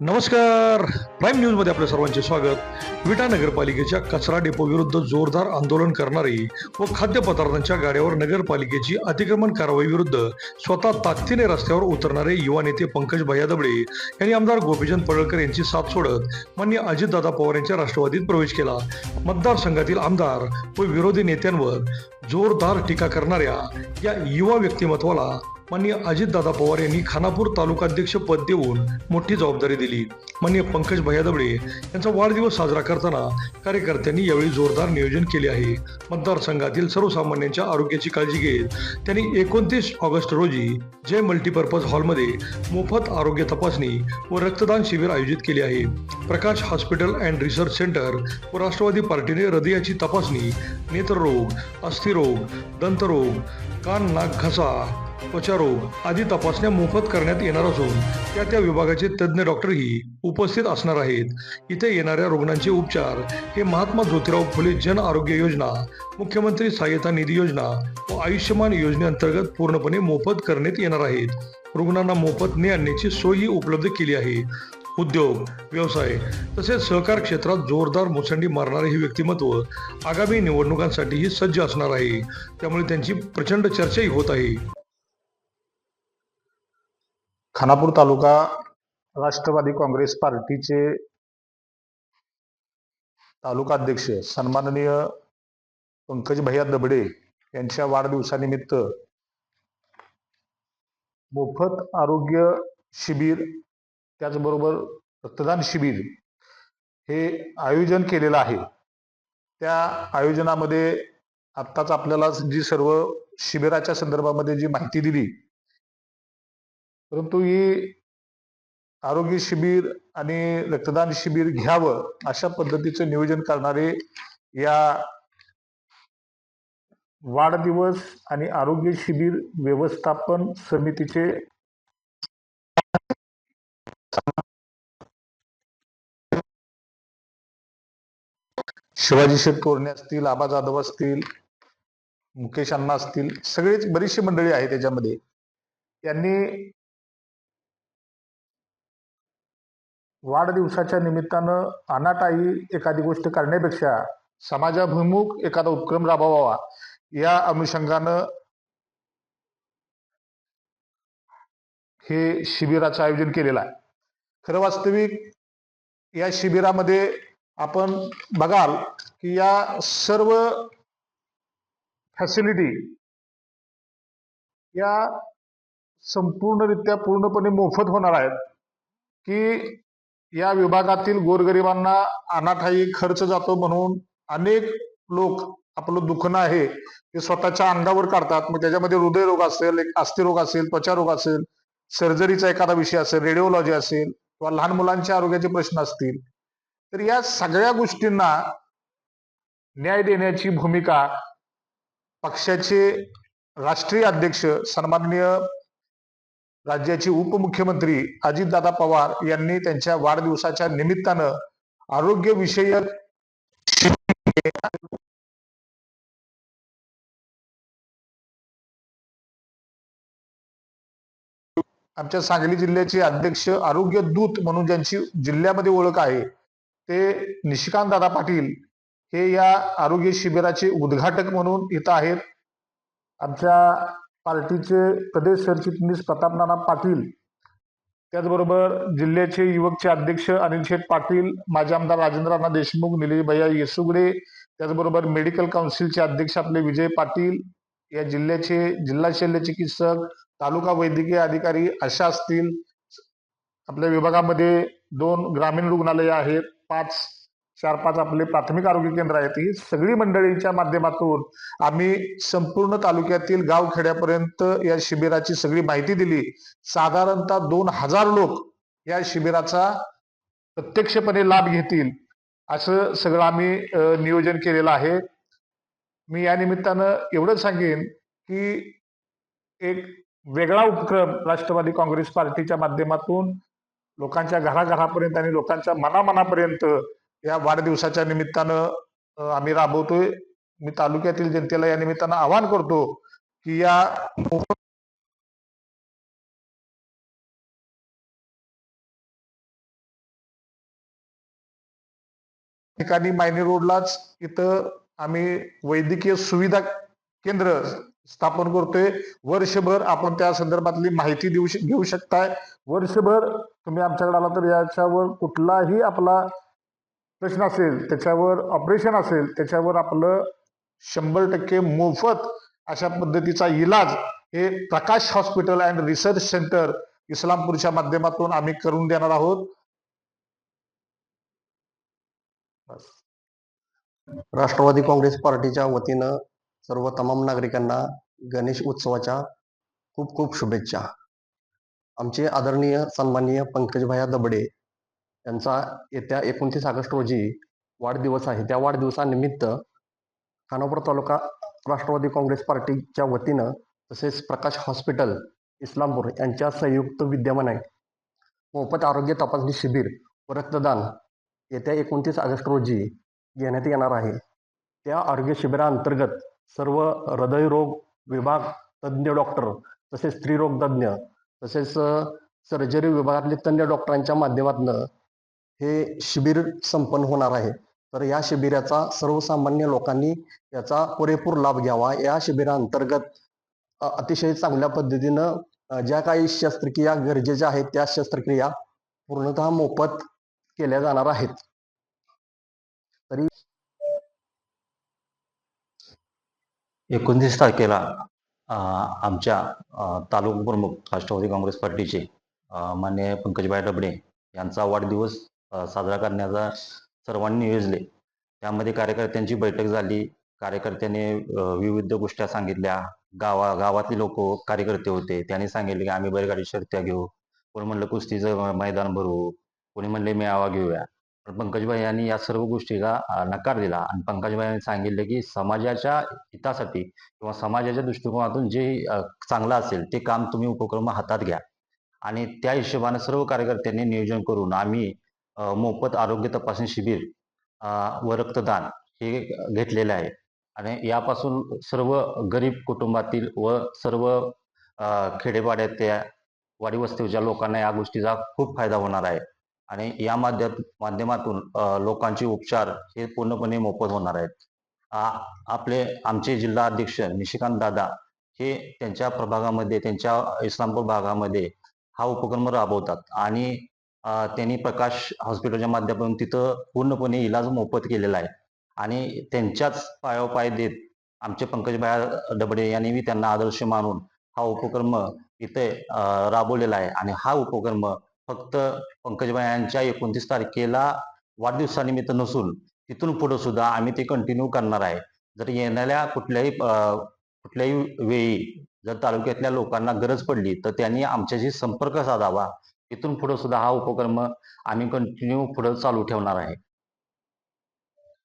नमस्कार. प्राईम न्यूजमध्ये आपल्या सर्वांचे स्वागत. विटा नगरपालिकेच्या कचरा डेपो विरुद्ध जोरदार आंदोलन करणारी व खाद्यपदार्थांच्या गाड्यावर नगरपालिकेची अतिक्रमण कारवाई विरुद्ध स्वतः ताकदीने रस्त्यावर उतरणारे युवा नेते पंकज भैया दबडे यांनी आमदार गोपीचंद पडळकर यांची साथ सोडत मान्य अजितदादा पवार यांच्या राष्ट्रवादीत प्रवेश केला. मतदारसंघातील आमदार व विरोधी नेत्यांवर जोरदार टीका करणाऱ्या या युवा व्यक्तिमत्वाला माननीय अजितदादा पवार यांनी खानापूर तालुकाध्यक्ष पद देऊन मोठी जबाबदारी दिली. माननीय पंकज भैयादबडे यांचा वाढदिवस साजरा करताना कार्यकर्त्यांनी यावेळी जोरदार नियोजन केले आहे. मतदारसंघातील सर्वसामान्यांच्या आरोग्याची काळजी घेत त्यांनी एकोणतीस ऑगस्ट रोजी जय मल्टीपर्पज हॉलमध्ये मोफत आरोग्य तपासणी व रक्तदान शिबिर आयोजित केले आहे. Prakash hospital and research centre व राष्ट्रवादी पार्टीने हृदयाची तपासणी नेत्ररोग अस्थिरोग दंतरोग कान नाक घसा त्वचारोग आदी तपासण्या मोफत करण्यात येणार असून त्या त्या विभागाचे तज्ज्ञ डॉक्टरही उपस्थित असणार आहेत. इथे येणाऱ्या रुग्णांचे उपचार हे महात्मा ज्योतिराव फुले जन आरोग्य योजना मुख्यमंत्री सहाय्यता निधी योजना व आयुष्यमान योजनेअंतर्गत पूर्णपणे मोफत करण्यात येणार आहेत. रुग्णांना मोफत ने आणण्याची सोयही उपलब्ध केली आहे. उद्योग व्यवसाय तसेच सहकार क्षेत्रात जोरदार मुसंडी मारणारे हे व्यक्तिमत्व आगामी निवडणुकांसाठीही सज्ज असणार आहे. त्यामुळे त्यांची प्रचंड चर्चाही होत आहे. खानापूर तालुका राष्ट्रवादी काँग्रेस पार्टीचे तालुका अध्यक्ष सन्माननीय पंकज भैया दबडे यांच्या वाढदिवसानिमित्त मोफत आरोग्य शिबिर त्याचबरोबर रक्तदान शिबिर हे आयोजन केलेलं आहे. त्या आयोजनामध्ये आत्ताच आपल्याला जी सर्व शिबिराच्या संदर्भामध्ये जी माहिती दिली परंतु ही आरोग्य शिबिर आणि रक्तदान शिबिर घ्यावं अशा पद्धतीचं नियोजन करणारे या वाढदिवस आणि आरोग्य शिबिर व्यवस्थापन समितीचे शिवाजी शेठ तोरणे असतील आबा जाधव असतील मुकेश अण्णा असतील सगळेच बरीचशी मंडळी आहे त्याच्यामध्ये त्यांनी वाढदिवसाच्या निमित्तानं अनाटाई एखादी गोष्ट करण्यापेक्षा समाजाभिमुख एखादा उपक्रम राबवावा या अनुषंगानं हे शिबिराचं आयोजन केलेलं आहे. खरं वास्तविक या शिबिरामध्ये आपण बघाल की या सर्व फॅसिलिटी या संपूर्णरित्या पूर्णपणे मोफत होणार आहेत की या विभागातील गोरगरिबांना अनाठाई खर्च जातो म्हणून अनेक लोक आपलं दुखणं आहे ते स्वतःच्या अंगावर काढतात. मग त्याच्यामध्ये हृदयरोग असेल एक अस्थिरोग असेल त्वचारोग असेल सर्जरीचा एखादा विषय असेल रेडिओलॉजी असेल किंवा लहान मुलांच्या आरोग्याचे प्रश्न असतील. तर या सगळ्या गोष्टींना न्याय देण्याची भूमिका पक्षाचे राष्ट्रीय अध्यक्ष सन्माननीय राज्याचे उपमुख्यमंत्री अजितदादा पवार यांनी त्यांच्या वाढदिवसाच्या निमित्तानं आरोग्य विषयक आमच्या सांगली जिल्ह्याचे अध्यक्ष आरोग्य दूत म्हणून ज्यांची जिल्ह्यामध्ये ओळख आहे ते निशिकांत दादा पाटील हे या आरोग्य शिबिराचे उद्घाटक म्हणून इथं आहेत. आमच्या पार्टीचे प्रदेश सरचिटणीस प्रतापनाना पाटील त्याचबरोबर जिल्ह्याचे युवकचे अध्यक्ष अनिल शेठ पाटील माजी आमदार राजेंद्रना देशमुख निलेशभैया येसुगडे त्याचबरोबर मेडिकल काउन्सिलचे अध्यक्ष आपले विजय पाटील या जिल्ह्याचे जिल्हा शल्य चिकित्सक तालुका वैद्यकीय अधिकारी अशा असतील. आपल्या विभागामध्ये दोन ग्रामीण रुग्णालय आहेत पाच चार पाच आपले प्राथमिक आरोग्य केंद्र आहेत ही सगळी मंडळींच्या माध्यमातून आम्ही संपूर्ण तालुक्यातील गाव खेड्यापर्यंत या शिबिराची सगळी माहिती दिली. साधारणतः दोन हजार लोक या शिबिराचा प्रत्यक्षपणे लाभ घेतील असं सगळं आम्ही नियोजन केलेलं आहे. मी या निमित्तानं एवढंच सांगेन की एक वेगळा उपक्रम राष्ट्रवादी काँग्रेस पार्टीच्या माध्यमातून लोकांच्या घराघरापर्यंत आणि लोकांच्या मनामनापर्यंत या वाढदिवसाच्या निमित्तानं आम्ही राबवतोय. मी तालुक्यातील जनतेला या निमित्तानं आवाहन करतो की या ठिकाणी मायनी रोडलाच इथं आम्ही वैद्यकीय सुविधा केंद्र स्थापन करतोय. वर्षभर आपण त्या संदर्भातली माहिती देऊ घेऊ शकताय. वर्षभर तुम्ही आमच्याकडे आला तर याच्यावर कुठलाही आपला प्रश्न असेल त्याच्यावर ऑपरेशन असेल त्याच्यावर आपलं शंभर टक्के मोफत अशा पद्धतीचा इलाज हे Prakash hospital and research centre इस्लामपूरच्या माध्यमातून आम्ही करून देणार आहोत. राष्ट्रवादी काँग्रेस पार्टीच्या वतीनं सर्व तमाम नागरिकांना गणेश उत्सवाच्या खूप खूप शुभेच्छा. आमचे आदरणीय सन्माननीय पंकजभाया दबडे यांचा येत्या एकोणतीस ऑगस्ट रोजी वाढदिवस आहे. त्या वाढदिवसानिमित्त खानापूर तालुका राष्ट्रवादी काँग्रेस पार्टीच्या वतीनं तसेच प्रकाश हॉस्पिटल इस्लामपूर यांच्या संयुक्त विद्यमाने मोफत आरोग्य तपासणी शिबिर व रक्तदान येत्या एकोणतीस ऑगस्ट रोजी घेण्यात येणार आहे. त्या आरोग्य शिबिराअंतर्गत सर्व हृदयरोग विभाग तज्ज्ञ डॉक्टर तसेच स्त्रीरोग तज्ज्ञ तसेच सर्जरी विभागातले तज्ज्ञ डॉक्टरांच्या माध्यमातून हे शिबिर संपन्न होणार आहे. तर या शिबिराचा सर्वसामान्य लोकांनी याचा पुरेपूर लाभ घ्यावा. या शिबिराअंतर्गत अतिशय चांगल्या पद्धतीनं ज्या काही शस्त्रक्रिया गरजेच्या आहेत त्या शस्त्रक्रिया पूर्णतः मोफत केल्या जाणार आहेत. तरी एकोणतीस तारखेला आमच्या तालुका प्रमुख राष्ट्रवादी काँग्रेस पार्टीचे मान्य माननीय डबडे यांचा वाढदिवस साजरा करण्याचा सर्वांनी नियोजले त्यामध्ये कार्यकर्त्यांची बैठक झाली. कार्यकर्त्यांनी विविध गोष्टी सांगितल्या. गावा गावातले लोक कार्यकर्ते होते. त्यांनी सांगितले की आम्ही बैलगाडी शर्त्या घेऊ. कोणी म्हणलं कुस्तीचं मैदान भरवू कोणी म्हणले मेळावा घेऊया. पण पंकजबाई यांनी या सर्व गोष्टीला नकार दिला. आणि पंकजबाई यांनी सांगितले की समाजाच्या हितासाठी किंवा समाजाच्या दृष्टिकोनातून जे चांगलं असेल ते काम तुम्ही उपक्रम हातात घ्या. आणि त्या हिशोबाने सर्व कार्यकर्त्यांनी नियोजन करून आम्ही मोफत आरोग्य तपासणी शिबिर व रक्तदान हे घेतलेले आहे. आणि यापासून सर्व गरीब कुटुंबातील व सर्व खेडेपाड्यातल्या वाडीवस्तीच्या लोकांना या गोष्टीचा खूप फायदा होणार आहे. आणि या माध्यम माध्यमातून लोकांचे उपचार हे पूर्णपणे मोफत होणार आहेत. आपले आमचे जिल्हा अध्यक्ष निशिकांत दादा हे त्यांच्या प्रभागामध्ये त्यांच्या इस्लामपूर भागामध्ये हा उपक्रम राबवतात. आणि त्यांनी प्रकाश हॉस्पिटलच्या माध्यमातून तिथं पूर्णपणे इलाज मोफत केलेला आहे. आणि त्यांच्याच पायोपाय पाय देत आमचे पंकजभाई डबडे यांनी त्यांना आदर्श मानून हा उपक्रम इथे राबवलेला आहे. आणि हा उपक्रम फक्त पंकजभाई यांच्या एकोणतीस तारखेला वाढदिवसानिमित्त नसून तिथून पुढे सुद्धा आम्ही ते कंटिन्यू करणार आहे. जर येणाऱ्या कुठल्याही कुठल्याही वेळी जर तालुक्यातल्या लोकांना गरज पडली तर त्यांनी आमच्याशी संपर्क साधावा. इथून पुढे सुद्धा हा उपक्रम आम्ही कंटिन्यू पुढे चालू ठेवणार आहे.